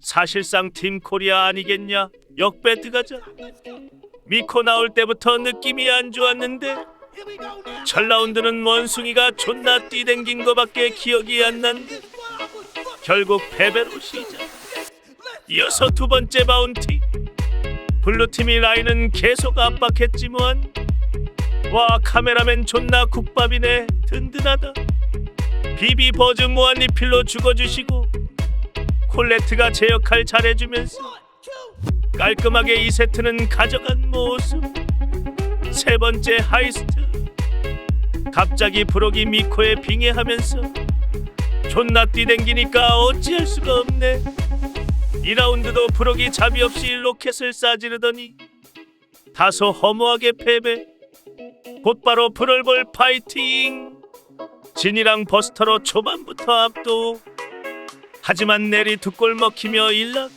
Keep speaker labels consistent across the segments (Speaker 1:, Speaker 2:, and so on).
Speaker 1: 사실상 팀 코리아 아니겠냐? 역배트 가자. 미코 나올 때부터 느낌이 안 좋았는데 첫 라운드는 원숭이가 존나 뛰댕긴 거밖에 기억이 안 난데 결국 패배로 시작. 이어서 두 번째 바운티. 블루팀이 라인은 계속 압박했지만 와 카메라맨 존나 국밥이네 든든하다. 비비 버즈 무한리필로 죽어주시고 콜레트가 제 역할 잘해주면서 깔끔하게 2세트는 가져간 모습. 세 번째 하이스트. 갑자기 브록이 미코에 빙의하면서 존나 뛰댕기니까 어찌할 수가 없네. 2라운드도 브록이 자비 없이 로켓을 쏴지르더니 다소 허무하게 패배. 곧바로 프롤볼 파이팅. 진이랑 버스터로 초반부터 압도 하지만 내리 두 골 먹히며 1라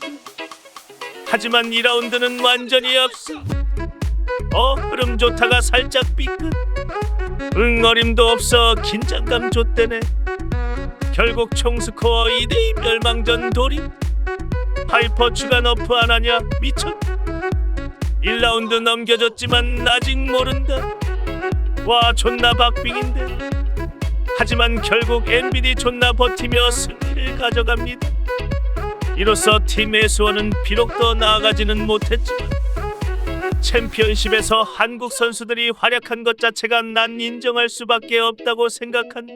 Speaker 1: 하지만 2라운드는 완전히 앞서. 어 흐름 좋다가 살짝 삐끗. 응 어림도 없어 긴장감 줬대네. 결국 총스코어 2대2 멸망전 돌입 하이퍼 추가 너프 안 하냐 미쳤 1라운드 넘겨줬지만 아직 모른다. 와 존나 박빙인데 하지만 결국 엔비디 존나 버티며 승리를 가져갑니다 이로써 팀 에스원은 비록 더 나아가지는 못했지만 챔피언십에서 한국 선수들이 활약한 것 자체가 난 인정할 수밖에 없다고 생각한다.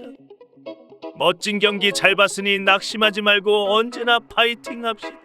Speaker 1: 멋진 경기 잘 봤으니 낙심하지 말고 언제나 파이팅 합시다.